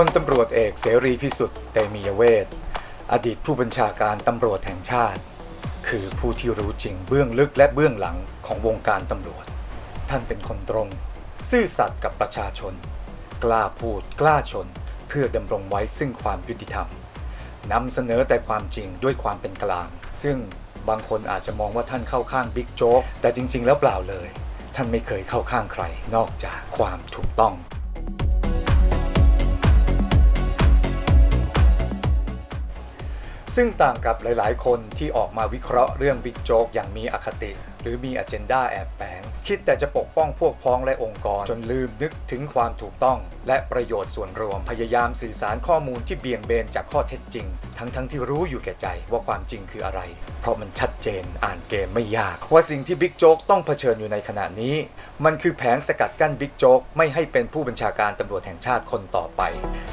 พลตำรวจเอกเสรีพิสุทธิ์เตมียเวทอดีตผู้บัญชาการตำรวจแห่งชาติ คือผู้ที่รู้จริงเบื้องลึกและเบื้องหลังของวงการตำรวจ ท่านเป็นคนตรง ซื่อสัตย์กับประชาชน กล้าพูดกล้าชน เพื่อดำรงไว้ซึ่งความยุติธรรมนำเสนอแต่ความจริงด้วยความเป็นกลาง ซึ่งบางคนอาจจะมองว่าท่านเข้าข้างบิ๊กโจ๊กแต่จริง ๆ แล้วเปล่าเลย ท่านไม่เคยเข้าข้างใคร นอกจากความถูกต้อง ซึ่งต่างกับหลาย ๆ คนที่ออกมาวิเคราะห์เรื่องบิ๊กโจ๊กอย่างมีอคติ หรือมีอ g e n d a แอบแฝงคิดแต่จะปกป้องพวกพ้องและองค์กร จนลืมนึกถึงความถูกต้อง และประโยชน์ส่วนรวมพยายามสื่อสารข้อมูลที่เบี่ยงเบนจากข้อเท็จจริง ทั้งๆทที่รู้อยู่แก่ใจว่าความจริงคืออะไร เพราะมันชัดเจนอ่านเกมไม่ยาก ว่าสิ่งที่บิ๊กโจ๊กต้องเผชิญอยู่ในขณะนี้ มันคือแผนสกัดกั้นบิ๊กโจ๊กไม่ให้เป็นผู้บัญชาการตำรวจแห่งชาติคนต่อไป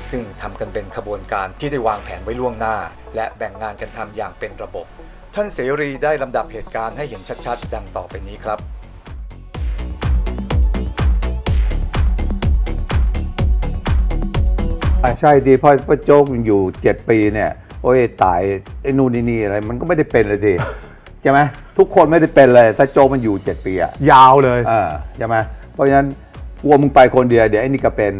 ซึ่งทำกันเป็นขบวนการที่ได้วางแผนไว้ล่วงหน้า และแบ่งงานกันทำอย่างเป็นระบบ ท่านเสรีได้ลำดับเหตุการณ์ให้เห็นชัดๆ ดังต่อไปนี้ครับ อะใช่ดีเพราะเพราะโจ๊กมันอยู่เจ็ดปีเนี่ย โอ้ยตายไอ้นู่นนี่นี่อะไร มันก็ไม่ได้เป็นเลยดิใช่ไหมทุกคนไม่ได้เป็นเลย ถ้าโจ๊กมันอยู่เจ็ดปีอะยาวเลย เออใช่ไหมเพราะฉะนั้นกลัวมึงไปคนเดียวเดี๋ยวไอ้นี่ก็เป็น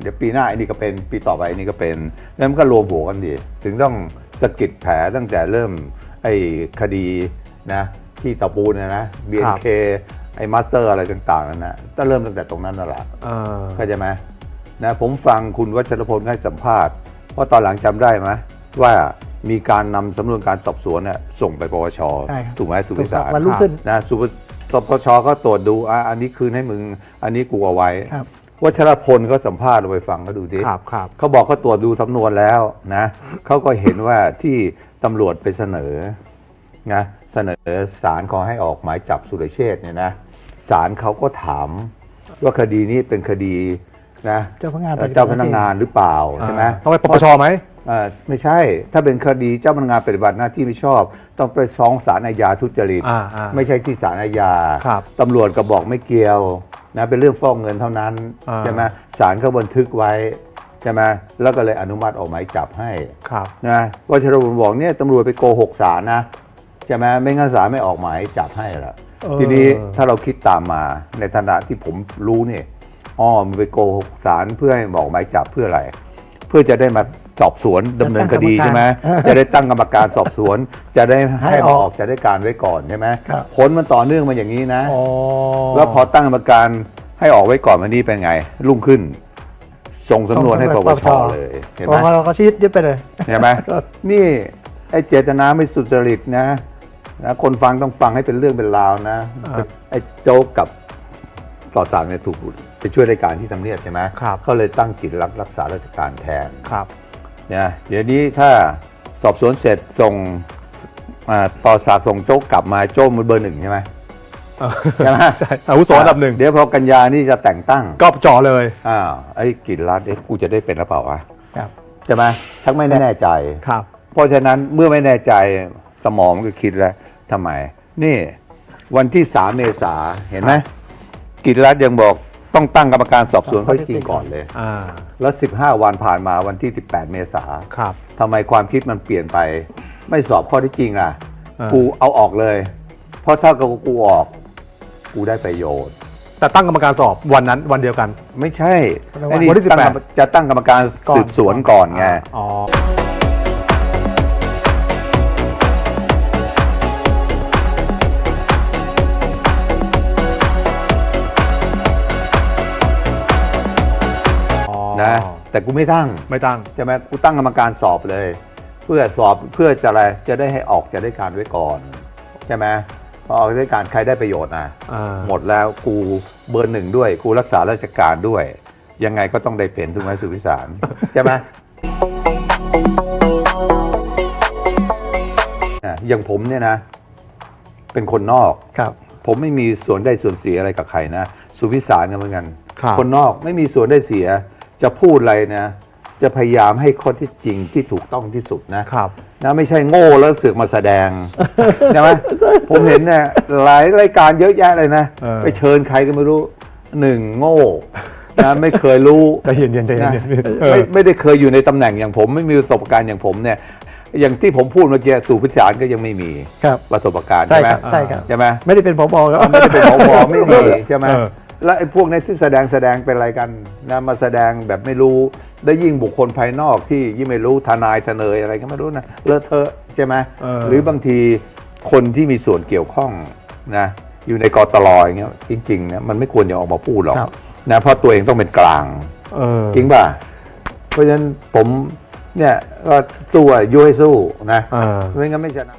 เดี๋ยวปีหน้าไอ้นี่ก็เป็นปีต่อไปไอ้นี่ก็เป็นแล้วมันก็รวมหัวกันดิถึงต้องสะกิดแผลตั้งแต่เริ่ม ไอ้คดีนะที่ตะปูนเนยนะ BNK ไอ้มาสเตอร์อะไรต่างๆนั่นนะต้องเริ่มตั้งแต่ตรงนั้นนั่นแหละเออเข้าใจไหมนะผมฟังคุณวัชรพลให้สัมภาษณ์ว่าตอนหลังจำได้ไหมว่ามีการนำสำนวนการสอบสวนเนี่ยส่งไปปปชใช่ครับถูกไหมถูกไหมถูกครับสารวันรุ่งขึ้นนะสุปปปชก็ตรวจดูอะอันนี้คืนให้มึง อันนี้กูเอาไว้ครับ วัชรพลก็สัมภาษณ์เราไปฟังเขาดูดิครับครับเขาบอกเขาตรวจดูสำนวนแล้วนะเขาก็เห็นว่าที่ตำรวจไปเสนอนะเสนอศาลขอให้ออกหมายจับสุรเชษฐ์เนี่ยนะศาลเขาก็ถามว่าคดีนี้เป็นคดีนะเจ้าพนักงานปฏิบัติหน้าที่เจ้าพนักงานหรือเปล่าใช่ไหมต้องไปปปชไหมเอ่อไม่ใช่ ถ้าเป็นคดีเจ้าพนักงานปฏิบัติหน้าที่ไม่ชอบ ต้องไปฟ้องศาลอาญาทุจริตอ่าอ่าไม่ใช่ที่ศาลอาญาครับตำรวจก็บอกไม่เกี่ยว นะเป็นเรื่องฟอกเงินเท่านั้นอ่าใช่ไหมศาลเขาบันทึกไว้ใช่ไหมแล้วก็เลยอนุมัติออกหมายจับให้ครับนะวัชรบุญบอกเนี่ยตำรวจไปโกหกศาลนะใช่ไหมไม่งั้นศาลไม่ออกหมายจับให้ละเออทีนี้ถ้าเราคิดตามมาในฐานะที่ผมรู้เนี่ยอ๋อมันไปโกหกศาลเพื่อให้บอกหมายจับเพื่ออะไร เพื่อจะได้มา สอบสวนดำเนินคดีใช่ไหมจะได้ตั้งกรรมการสอบสวน จะได้ให้มาออกจะได้การไว้ก่อนใช่ไหมครับ ผลมันต่อเนื่องมาอย่างนี้นะ อ๋อ แล้วพอตั้งกรรมการให้ออกไว้ก่อนวันนี้เป็นไง รุ่งขึ้น ส่งสำนวนให้ปปชเลยเห็นปไหมปชก็ชี้ยึดไปเลยเห็นไหม นี่ไอ้เจตนาไม่สุจริตนะนะคนฟังต้องฟังให้เป็นเรื่องเป็นราวนะ ไอ้โจ๊กกับต่อจากเนี่ยถูกไปช่วยรายการที่ทำเนียบใช่ไหมครับ เขาเลยตั้งกิจรักรักษาราชการแทน ครับ นะเดี๋ยวนี้ถ้าสอบสวนเสร็จส่งอ่าต่อสากส่งโจ๊กกลับมาโจ๊กมันเบอร์หนึ่งใช่ไหมใช่ไหมใช่อาวุโสอันดับหนึ่งเดี๋ยวพอกันยานี่จะแต่งตั้งก็จ่อเลยอ้าวไอ้กิจรัฐเอ๊ะกูจะได้เป็นหรือเปล่าวะครับใช่ไหมชักไม่แน่ใจครับ เพราะฉะนั้นเมื่อไม่แน่ใจสมองก็คิดแล้วทำไม นี่วันที่3เมษาเห็นไหมกิจรัฐยังบอก ต้องตั้งกรรมการสอบสวนข้อเท็จจริงก่อนเลย อ่า แล้ว 15 วันผ่านมาวันที่ 18 เมษาครับ ทำไมความคิดมันเปลี่ยนไป ไม่สอบข้อเท็จจริงล่ะอ่ากูกูเอาออกเลย เพราะถ้ากับกูออก กูได้ประโยชน์ แต่ตั้งกรรมการสอบวันนั้นวันเดียวกัน ไม่ใช่วันที่ไอ้นี่วันที่ตั้ง18กรรมจะตั้งกรรมการสืบสวนก่อนไง อ๋อ นะแต่กูไม่ตั้งไม่ตั้งใช่ไหมกูตั้งกรรมการสอบเลย เพื่อสอบเพื่อจะอะไรจะได้ให้ออกจะได้การไว้ก่อนใช่ไหมพอออกได้การใครได้ประโยชน์นะอ่าหมดแล้วกูเบอร์หนึ่งด้วย กูรักษาราชการด้วย ยังไงก็ต้องได้เป็นถูกไหมสุวิสารใช่ไหมอะอย่างผมเนี่ยนะ เป็นคนนอกครับ ผมไม่มีส่วนได้ส่วนเสียอะไรกับใครนะ สุวิสารกันเหมือนกันครับคนนอกไม่มีส่วนได้เสีย จะพูดอะไรนะ จะพยายามให้ข้อที่จริงที่ถูกต้องที่สุดนะครับ นะไม่ใช่โง่แล้วเสือกมาแสดง ใช่ไหมผมเห็นเนี่ยหลายรายการเยอะแยะเลยนะ เออ ไปเชิญใครก็ไม่รู้หนึ่งโง่นะไม่เคยรู้ ใจเย็นๆใจเย็นนะๆเออ ไม่ไม่ได้เคยอยู่ในตำแหน่งอย่างผม ไม่มีประสบการณ์อย่างผมเนี่ย อย่างที่ผมพูดเมื่อกี้สู่พิจารก็ยังไม่มีครับประสบการณ์ใช่ใช่ไหมครับใช่ครับ ใช่ไหมไม่ได้เป็นผบครับ ไม่ได้เป็นผบไม่มีใช่ไหมเออ แล้วไอ้พวกนี้ที่แสดงแสดงเป็นอะไรกันนะมาแสดงแบบไม่รู้ได้ยิ่งบุคคลภายนอกที่ยิ่งไม่รู้ทนายทนายอะไรก็ไม่รู้นะเลอะเทอะใช่ไหมเออ หรือบางทีคนที่มีส่วนเกี่ยวข้องนะอยู่ในกตลอย่างเงี้ยจริงๆนะมันไม่ควรจะออกมาพูดหรอกครับ นะเพราะตัวเองต้องเป็นกลาง เออ จริงป่ะ เพราะฉะนั้นผมเนี่ยก็สู้อะยุให้สู้นะเออ ไม่งั้นไม่ชนะ